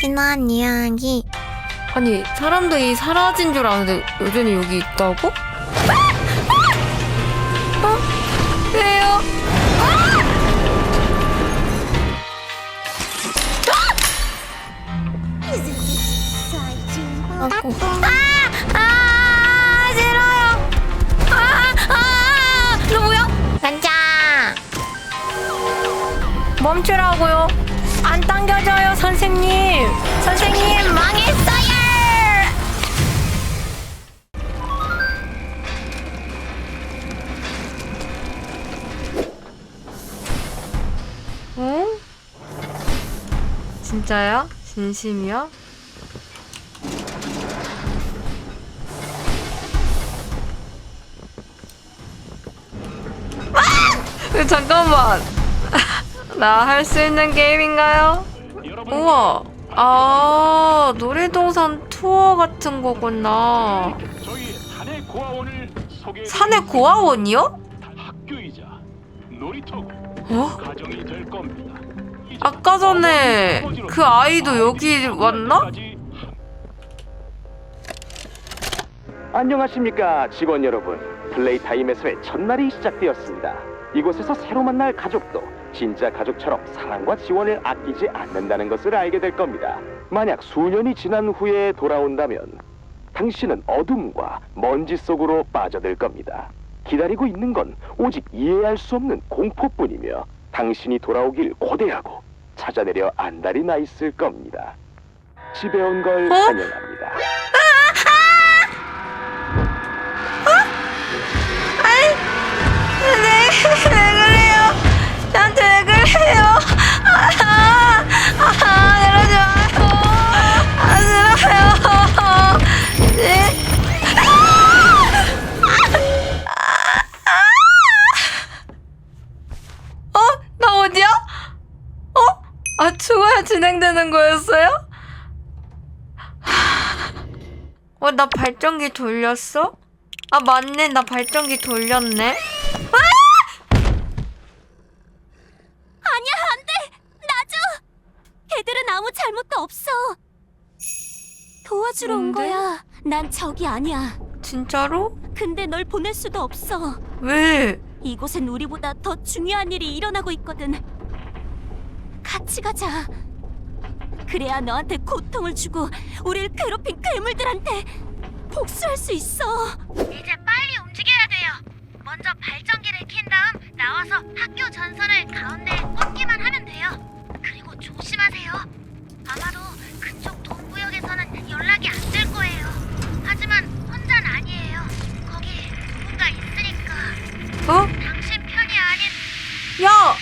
지난 이야기 아니 사람들이 사라진 줄 아는데 여전히 여기 있다고? 어? 왜요? 아고 아! 아! 싫어요! 아! 아! 너 뭐야? 가자! 멈추라고요! 안 당겨져요 선생님! 선생님 망했어요! 응? 진짜야? 진심이야? 아! 잠깐만. 나 할 수 있는 게임인가요? 우와. 아, 놀이동산 투어 같은 거구나. 저희 산의 고아원을 소개 산의 고아원이요? 학교이자 놀이터고 어? 가정이 될 겁니다. 이제 아까 전에 그 아이도 여기 왔나? 안녕하십니까 직원 여러분 플레이 타임에서의 첫날이 시작되었습니다 이곳에서 새로 만날 가족도 진짜 가족처럼 사랑과 지원을 아끼지 않는다는 것을 알게 될 겁니다. 만약 수년이 지난 후에 돌아온다면 당신은 어둠과 먼지 속으로 빠져들 겁니다. 기다리고 있는 건 오직 이해할 수 없는 공포뿐이며 당신이 돌아오길 고대하고 찾아내려 안달이 나 있을 겁니다. 집에 온걸 어? 환영합니다 아, 진행되는 거였어요? 어, 나 발전기 돌렸어? 아, 맞네. 나 발전기 돌렸네. 아니야 안 돼! 놔줘! 걔들은 아무 잘못도 없어 도와주러 온 뭔데? 거야 난 적이 아니야 진짜로? 근데 널 보낼 수도 없어 왜? 이곳엔 우리보다 더 중요한 일이 일어나고 있거든. 같이 가자. 그래야 너한테 고통을 주고 우릴 괴롭힌 괴물들한테 복수할 수 있어. 이제 빨리 움직여야 돼요. 먼저 발전기를 킨 다음 나와서 학교 전선을 가운데에 꽂기만 하면 돼요. 그리고 조심하세요. 아마도 그쪽 동구역에서는 연락이 안 될 거예요. 하지만 혼자는 아니에요. 거기 누군가 있으니까 어? 당신 편이 아닌 야!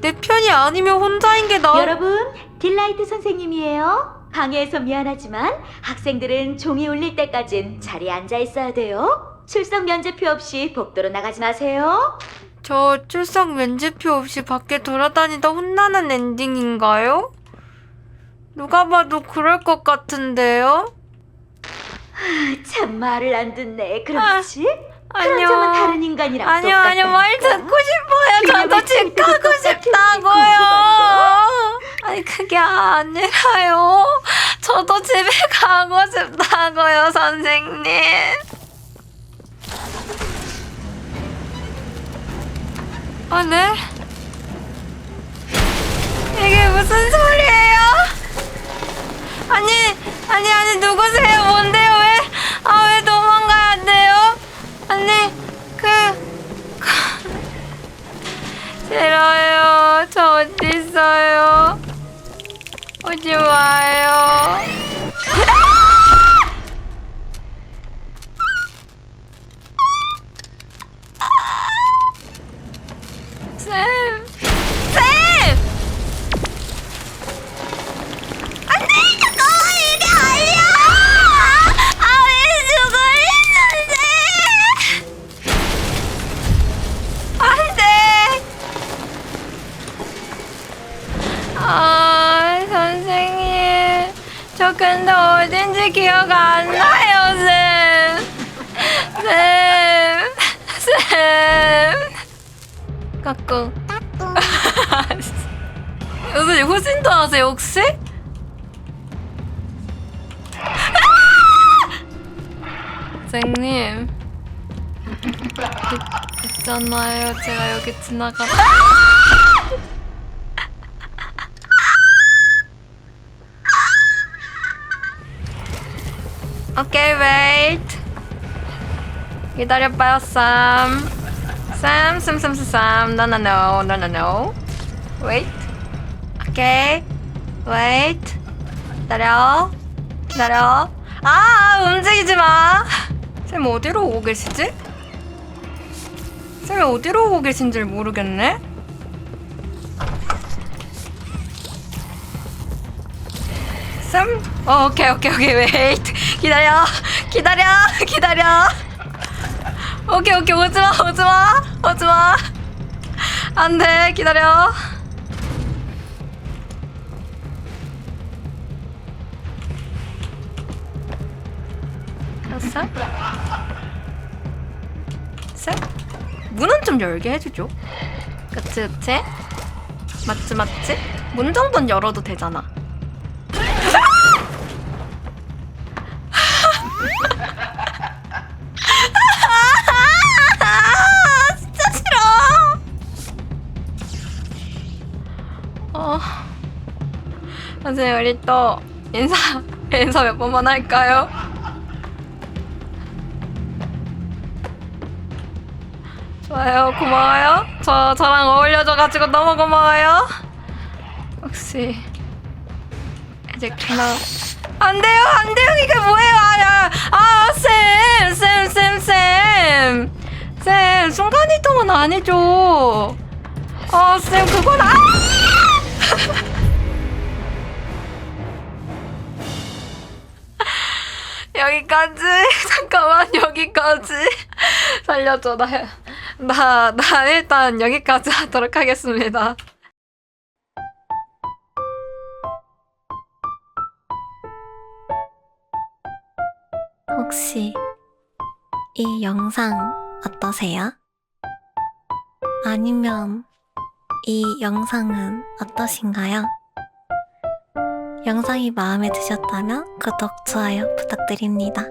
내 편이 아니면 혼자인 게 나. 여러분, 딜라이트 선생님이에요. 방해해서 미안하지만 학생들은 종이 울릴 때까진 자리에 앉아 있어야 돼요. 출석 면제표 없이 복도로 나가지 마세요. 저 출석 면제표 없이 밖에 돌아다니다 혼나는 엔딩인가요? 누가 봐도 그럴 것 같은데요? 참 말을 안 듣네. 그렇지? 아니요. 점은 다른 인간이랑 아니요, 똑같다니까. 아니요, 말 듣고 싶어요. 저도 집왜 가고 싶다고요. 아니, 그게 아니라요. 저도 집에 가고 싶다고요, 선생님. 아, 네? 이게 무슨 소리예요? 아니, 아니, 아니, 누구세요? 뭔데 마요. 저 근데 어딘지 기억 안 나요, 쌤. 쌤. 쌤. 까꿍. 선생님, 훨씬 더 하세요, 혹시? 아! 선생님. 그, 있잖아요, 제가 여기 지나가. 아! 오케이 웨이트 기다려봐요 쌈 쌈, 쌈, 쌈, 쌈, 쌈, no, no, no, no, no, no. Wait. 오케이. Wait. 기다려. 기다려. 아, 움직이지 마. 쌤 어디로 오고 계시지? 쌤이 어디로 오고 계신지 모르겠네. 쌤? 어, 오케이, 오케이, 오케이. 웨이트. 기다려. 기다려. 기다려. 오케이 오케이 오지 마 오지 마 오지 마 안 돼 기다려 됐어? 셋 문은 좀 열게 해주죠 그치 그치 맞지 맞지 문 정도는 열어도 되잖아 아, 어. 선생님 우리 또 인사 인사 몇 번만 할까요? 좋아요 고마워요. 저 저랑 어울려줘가지고 너무 고마워요. 혹시 이제 그만 안 돼요 안 돼요 이게 뭐예요 아야 아쌤쌤쌤쌤 쌤 순간 이동은 아니죠. 아쌤 그건 아. 여기까지 잠깐만 여기까지 살려줘 나나 나 일단 여기까지 하도록 하겠습니다. 혹시 이 영상 어떠세요? 아니면 이 영상은 어떠신가요? 영상이 마음에 드셨다면 구독, 좋아요 부탁드립니다.